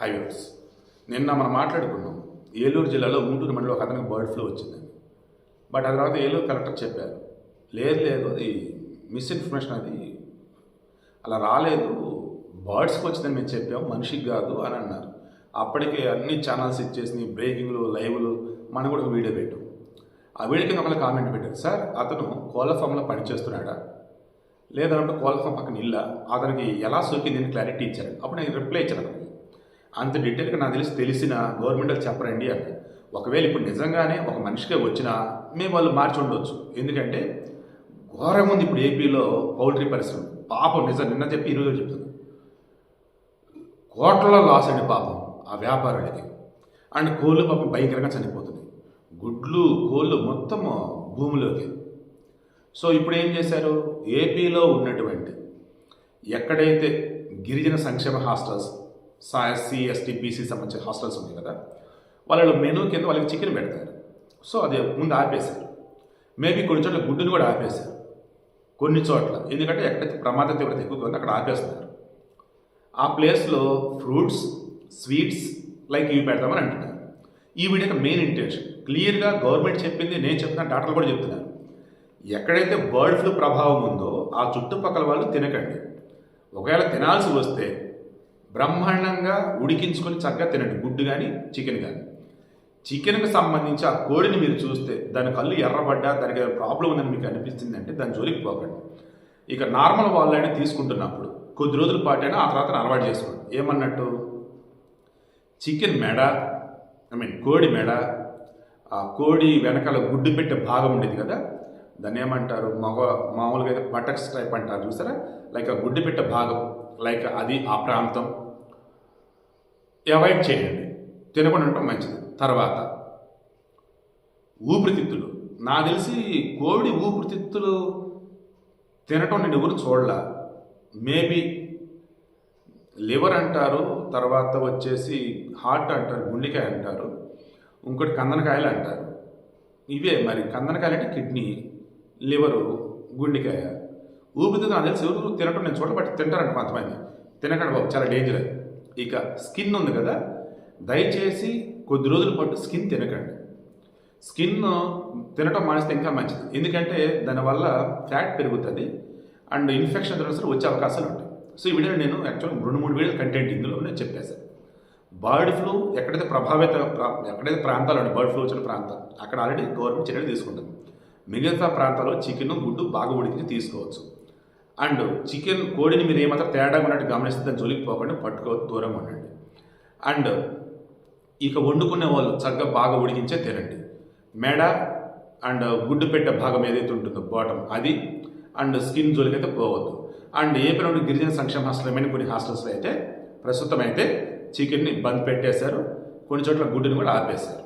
Highways. నిన్న మనం మాట్లాడుకున్నాం ఏలూరు జిల్లాలో గుంటూరు మండలం ఒక అతనికి బర్డ్ ఫ్లూ వచ్చిందని. బట్ ఆ తర్వాత ఏలూరు కలెక్టర్ చెప్పారు లేదు లేదు అది మిస్ఇన్ఫర్మేషన్ అది. అలా రాలేదు బర్డ్స్కి వచ్చిందని మేము చెప్పాం మనిషికి కాదు అని అన్నారు. అప్పటికే అన్ని ఛానల్స్ ఇచ్చేసి బ్రేకింగ్లు లైవ్లు మనం కూడా వీడియో పెట్టాం. ఆ వీడియో కింద ఒకళ్ళు కామెంట్ పెట్టారు సార్ అతను కోళ్ళ ఫామ్లో పనిచేస్తున్నాడా? లేదంటే కోళ్ళ ఫామ్ పక్కన ఇల్లా? అతనికి ఎలా సోకింది క్లారిటీ ఇచ్చారు. అప్పుడు నేను రిప్లై ఇచ్చాను అంత డీటెయిల్గా నాకు తెలిసి తెలిసిన గవర్నమెంట్ చెప్పరండి అని ఒకవేళ ఇప్పుడు నిజంగానే ఒక మనిషికే వచ్చినా మేము వాళ్ళు మార్చి ఉండొచ్చు. ఎందుకంటే ఘోరంగా ఉంది ఇప్పుడు ఏపీలో పౌల్ట్రీ పరిశ్రమ. పాపం నిజం నిన్న చెప్పి ఈరోజు చెప్తుంది కోట్లలో లాస్ అండి పాపం ఆ వ్యాపారానికి అండ్ కోళ్ళు పాపం భయంకరంగా చనిపోతుంది గుడ్లు కోళ్ళు మొత్తం భూమిలోకి. సో ఇప్పుడు ఏం చేశారు? ఏపీలో ఉన్నటువంటి ఎక్కడైతే గిరిజన సంక్షేమ హాస్టల్స్ ఎస్సీ ఎస్టీ బీసీ సంబంధించిన హాస్టల్స్ ఉన్నాయి కదా. వాళ్ళ మెనూ కింద వాళ్ళకి చికెన్ పెడతారు. సో అది ముందు ఆపేశారు. మేబీ కొన్ని చోట్ల గుడ్డును కూడా ఆపేశారు. కొన్ని చోట్ల. ఎందుకంటే ఎక్కడైతే ప్రమాద తీవ్రత ఎక్కువగా ఉందో అక్కడ ఆపేస్తున్నారు. ఆ ప్లేస్లో ఫ్రూట్స్ స్వీట్స్ లైక్ ఇవి పెడతామని అంటున్నారు. ఈ వీడియో మెయిన్ ఇంటెన్షన్. క్లియర్గా గవర్నమెంట్ చెప్పింది నేను చెప్తున్నా డాక్టర్లు కూడా చెప్తున్నారు. ఎక్కడైతే బర్డ్ ఫ్లూ ప్రభావం ఉందో ఆ చుట్టుపక్కల వాళ్ళు తినకండి. ఒకవేళ తినాల్సి వస్తే బ్రహ్మాండంగా ఉడికించుకొని చక్కగా తినండి. గుడ్డు కానీ చికెన్ కానీ చికెన్కి సంబంధించి ఆ కోడిని మీరు చూస్తే దాని కళ్ళు ఎర్రబడ్డా దానికి ప్రాబ్లం ఉందని మీకు అనిపిస్తుంది అంటే దాని జోలికి పోకండి. ఇక నార్మల్ వాళ్ళని తీసుకుంటున్నప్పుడు కొద్ది రోజుల పాటైనా ఆ తర్వాత అలవాటు చేసుకోండి. ఏమన్నట్టు? చికెన్ మెడ ఐ మీన్ కోడి మెడ ఆ కోడి వెనకాల గుడ్డు పెట్టే భాగం ఉండేది కదా? దాన్ని ఏమంటారు? మగ మామూలుగా అయితే బటక్స్ టైప్ అంటారు చూసారా? లైక్ ఆ గుడ్డు పెట్టే భాగం. లైక్ అది ఆ ప్రాంతం. అవాయిడ్ చేయండి. తినకుండా ఉండటం మంచిది. తర్వాత ఊపిరితిత్తులు. నాకు తెలిసి కోడి ఊపిరితిత్తులు తినటం నేను ఎవరు చూడలా. మేబీ లివర్ అంటారు తర్వాత వచ్చేసి హార్ట్ అంటారు గుండెకాయ అంటారు ఇంకోటి కందనకాయలు అంటారు. ఇవే మరి కందనకాయలు అంటే కిడ్నీ లివరు గుండెకాయ. ఊపిరితిత్తు నా తెలిసి ఎవరు తినటం నేను చూడ బట్ తింటారంట కొంతమంది తినకండి బాబు చాలా డేంజర్ అది. ఇక స్కిన్ ఉంది కదా దయచేసి కొద్ది రోజుల పాటు స్కిన్ తినకండి. స్కిన్ తినటం మానేస్తే ఇంకా మంచిది. ఎందుకంటే దానివల్ల ఫ్యాట్ పెరుగుతుంది అండ్ ఇన్ఫెక్షన్ సరే వచ్చే అవకాశాలు ఉంటాయి. సో ఈ వీడియో నేను యాక్చువల్ రెండు మూడు వీడియోలు కంటెంట్ ఇందులో నేను చెప్పేశాను బర్డ్ ఫ్లూ ఎక్కడైతే ప్రభావిత ప్రా- ఎక్కడైతే ప్రాంతాలు ఉన్నాయి బర్డ్ ఫ్లూ వచ్చిన ప్రాంతం అక్కడ ఆల్రెడీ గవర్నమెంట్ చర్యలు తీసుకుంటుంది. మిగతా ప్రాంతాల్లో చికెన్ గుడ్డు బాగా ఉడికి తీసుకోవచ్చు. అండ్ చికెన్ కోడిని మీరు ఏమాత్రం తేడా ఉన్నట్టు గమనిస్తే దాన్ని జోలికి పోకుండా పట్టుకో దూరంగా ఉండండి. అండ్ ఇక వండుకునే వాళ్ళు చక్కగా బాగా ఉడికించే తినండి. మెడ అండ్ గుడ్డు పెట్టే భాగం ఏదైతే ఉంటుందో బాటం అది అండ్ స్కిన్ జోలికి అయితే పోవద్దు. అండ్ ఏపీలో నుండి గిరిజన సంక్షేమ హాస్టల్ ఏమైనా కొన్ని హాస్టల్స్లో అయితే ప్రస్తుతం అయితే చికెన్ని బంద్ పెట్టేశారు. కొన్ని చోట్ల గుడ్డుని కూడా ఆపేశారు.